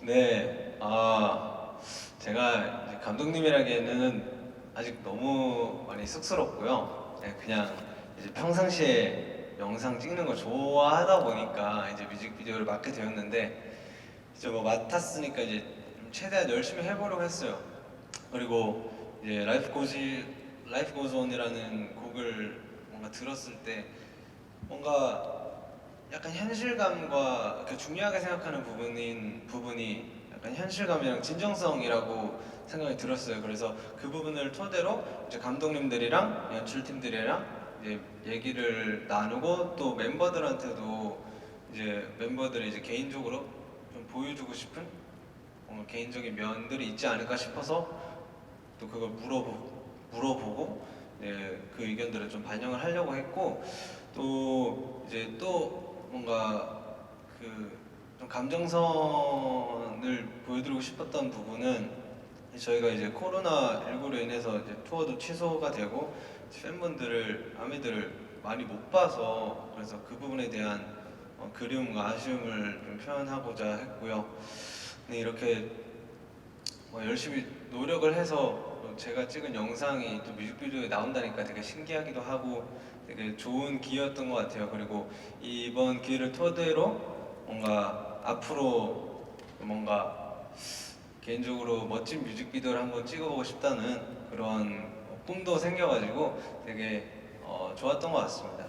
네, 아 제가 감독님이라기에는 아직 너무 많이 쑥스럽고요. 네, 그냥 이제 평상시에 영상 찍는 걸 좋아하다 보니까 이제 뮤직비디오를 맡게 되었는데 이제 뭐 맡았으니까 이제 좀 최대한 열심히 해보려고 했어요. 그리고 이제 라이프 고즈 라이프 고즈 온이라는 곡을 뭔가 들었을 때 뭔가 약간 현실감과 그 중요하게 생각하는 부분인 부분이 약간 현실감이랑 진정성이라고 생각이 들었어요. 그래서 그 부분을 토대로 이제 감독님들이랑 연출팀들이랑 이제 얘기를 나누고 또 멤버들한테도 이제 멤버들이 이제 개인적으로 좀 보여주고 싶은 뭔가 개인적인 면들이 있지 않을까 싶어서 또 그걸 물어보 물어보고 네, 그 의견들을 좀 반영을 하려고 했고 또 이제 또 뭔가 그 좀 감정선을 보여드리고 싶었던 부분은 저희가 이제 코로나 19로 인해서 이제 투어도 취소가 되고 팬분들을 아미들을 많이 못 봐서 그래서 그 부분에 대한 어, 그리움과 아쉬움을 좀 표현하고자 했고요. 네, 이렇게 뭐 열심히 노력을 해서 또 제가 찍은 영상이 또 뮤직비디오에 나온다니까 되게 신기하기도 하고 되게 좋은 기회였던 것 같아요. 그리고 이번 기회를 토대로 뭔가 앞으로 뭔가 개인적으로 멋진 뮤직비디오를 한번 찍어보고 싶다는 그런 꿈도 생겨가지고 되게 어, 좋았던 것 같습니다.